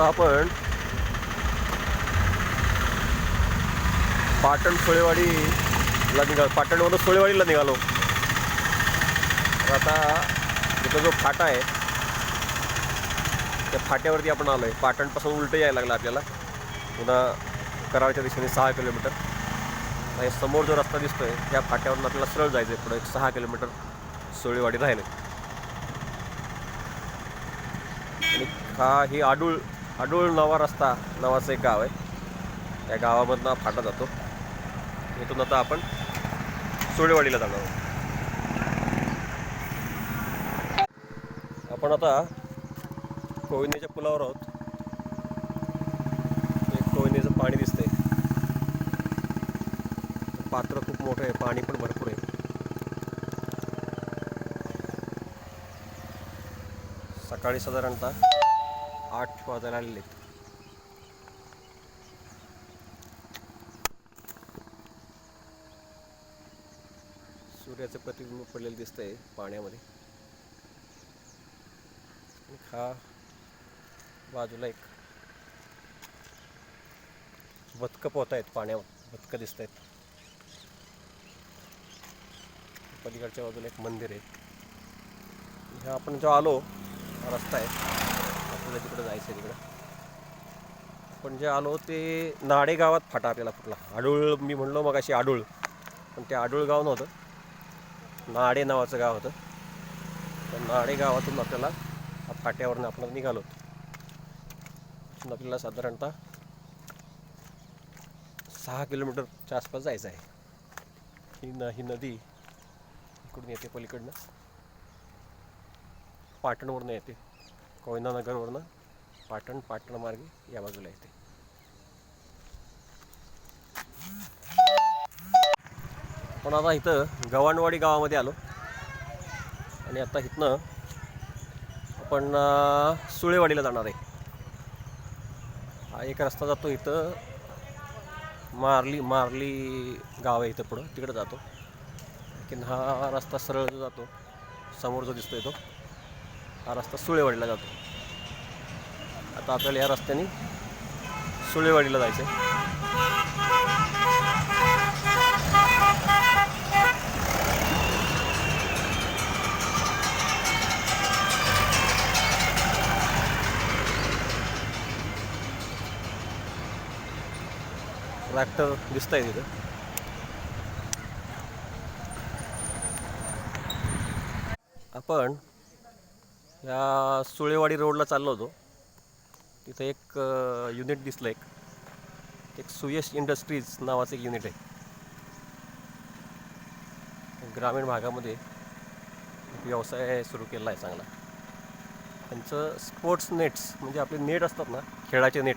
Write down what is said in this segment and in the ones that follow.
आता आपण पाटण सोळेवाडीला निघालो. पाटणवरून सोळेवाडीला निघालो. तर आता इथं जो फाटा आहे त्या फाट्यावरती आपण आलो आहे पाटणपासून उलटं यायला लागलं आपल्याला. पुन्हा कराडच्या दिशेने सहा किलोमीटर. आणि हे समोर जो रस्ता दिसतोय त्या फाट्यावरून आपल्याला सरळ जायचं आहे पुढे एक सहा किलोमीटर सोळेवाडी राहिले आणि हा ही आडूळ आडूळ नवा रस्ता नावाचं एक गाव आहे. त्या गावामधनं फाटा जातो. इथून आता आपण सोळेवाडीला जाणार आहोत. आपण आता कोयनेच्या पुलावर आहोत. एक कोयनेचं पाणी दिसतंय. पात्र खूप मोठं आहे पाणी पण भरपूर आहे. सकाळी साधारणतः आठ वाजायला आलेले आहेत. सूर्याचं प्रतिबिंब पडलेलं दिसतंय पाण्यामध्ये. हा बाजूला एक बदकं पोहत आहेत पाण्यावर. बदकं दिसत आहेत पलीकडच्या बाजूला एक मंदिर आहे. ह्या आपण जो आलो हा रस्ता आहे. आपल्याला तिकडं जायचं आहे तिकडं. आपण जे आलो ते नाडे गावात फाटा आपल्याला फुटला. आडूळ मी म्हणलो मग अशी आडूळ. पण ते आडूळ गाव नव्हतं. नाडे नावाचं गाव होतं. तर नाडे गावातून आपल्याला फाट्यावरनं आपण निघालो. तिथून आपल्याला साधारणतः सहा किलोमीटरच्या आसपास जायचं आहे. ही न ही नदी इकडून येते पलीकडनं. पाटणवरनं येते. कोयनानगरवरनं पाटण पाटण मार्गे या बाजूला येते. पण आता इथं गव्हाणवाडी गावामध्ये आलो. आणि आता इथनं आपण सुळेवाडीला जाणार आहे. हा एक रस्ता जातो इथं. मारली मारली गाव आहे इथं पुढं. तिकडं जातो. लेकिन हा रस्ता सरळ जो जातो समोर जो दिसतोय तो. हा रस्ता सुळेवाडीला जातो. आता आपल्याला या रस्त्याने सुळेवाडीला जायचं आहे ट्रॅक्टर दिसत आहे तिथं. आपण या सुळेवाडी रोडला चाललो होतो. तिथं एक युनिट दिसलं एक. एक सुयश इंडस्ट्रीज नावाचं एक युनिट आहे. ग्रामीण भागामध्ये व्यवसाय सुरू केला आहे चांगला. त्यांचं स्पोर्ट्स नेट्स म्हणजे आपले नेट असतात ना खेळाचे नेट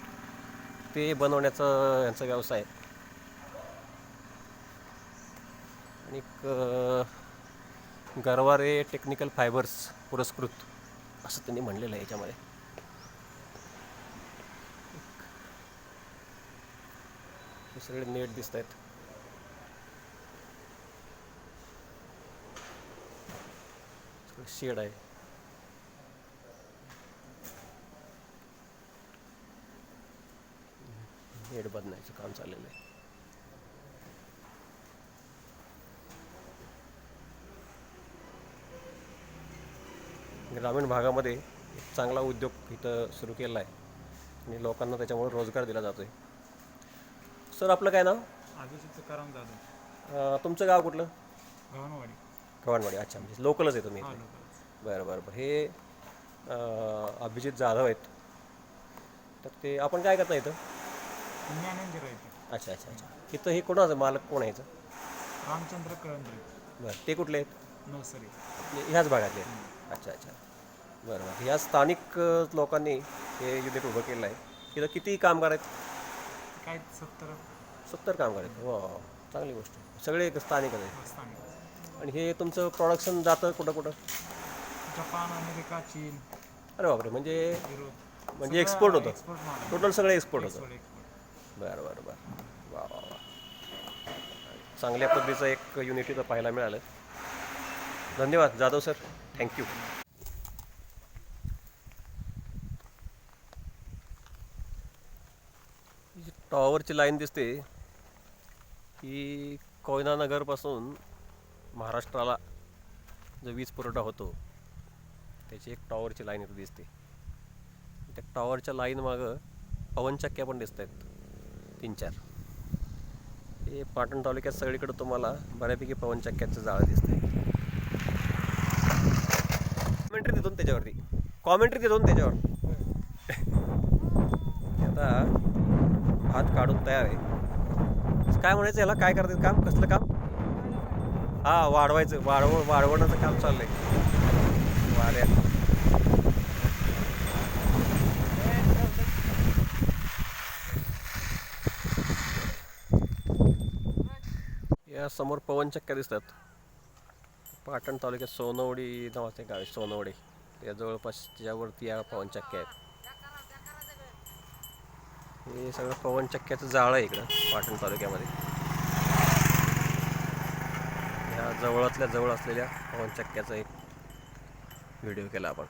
ते बनवण्याचं यांचा व्यवसाय आहे. आणि एक, गरवारे टेक्निकल फायबर्स पुरस्कृत. असं त्यांनी म्हणलेलं आहे याच्यामध्ये. हे सगळे नेट दिसत आहेत. शेड आहे. नेट बदलायचं काम चाललेलं आहे. ग्रामीण भागामध्ये एक चांगला उद्योग इथं सुरू केला आहे. आणि लोकांना त्याच्यामुळे रोजगार दिला जातो आहे सर आपलं काय नाव? तुकाराम जाधव. तुमचं गाव कुठलं? गव्हाणवाडी गव्हाणवाडी अच्छा. म्हणजे लोकलच आहे तुम्ही हा. बरं बरं बरं. हे अभिजित जाधव आहेत. तर ते आपण काय करता इथं? अच्छा अच्छा अच्छा. इथं हे कोणाचं मालक? कोण आहे रामचंद्र कळंद्रे. बरं ते कुठले आहेत? नर्सरी. आपले ह्याच भागातले आहेत. अच्छा अच्छा. बरं बरं. ह्या स्थानिक लोकांनी हे युनिट उभं केलं आहे. इथं किती कामगार आहेत? काय सत्तर. सत्तर कामगार आहेत. वा चांगली गोष्ट आहे. सगळे स्थानिकच आहेत. स्थानिक आणि हे तुमचं प्रोडक्शन जातं कुठं कुठं? जपान अमेरिका चीन. अरे बापरे म्हणजे युरोप. म्हणजे एक्सपोर्ट होतं. एक्सपोर्ट माल टोटल सगळं एक्सपोर्ट होतं. एक्सपोर्ट बरं बरं बरं. वा वा वा. चांगल्या पद्धतीचं एक युनिट इथं पाहायला मिळालं. धन्यवाद जाधव सर. थँक्यू टॉवरची लाईन दिसते ही कोयनानगरपासून महाराष्ट्राला जो वीज पुरवठा होतो त्याची एक टॉवरची लाईन इथे दिसते. त्या टॉवरच्या लाईन मागं पवनचक्क्या पण दिसत आहेत तीन चार. हे पाटण तालुक्यात सगळीकडे तुम्हाला बऱ्यापैकी पवनचक्क्याचं जाळं दिसते कॉमेंट्री देतो ना त्याच्यावरती. कॉमेंट्री देतो ना त्याच्यावर. आता भात काढून तयार आहे. काय म्हणायचं याला? काय करतात काम? कसलं काम? हा वाढवायचं. वाढव वाढवण्याचं काम चाललंय. वाऱ्या या समोर पवनचक्क्या दिसतात. पाटण तालुक्यात सोनवडी नावाचं एक गाव आहे सोनवडी. त्या जवळपास त्याच्यावरती या पवनचक्क्या आहेत. हे सगळं पवनचक्क्याचं जाळं आहे इकडं पाटण तालुक्यामध्ये. ह्या जवळातल्या जवळ असलेल्या पवनचक्क्याचा एक व्हिडिओ केला आपण.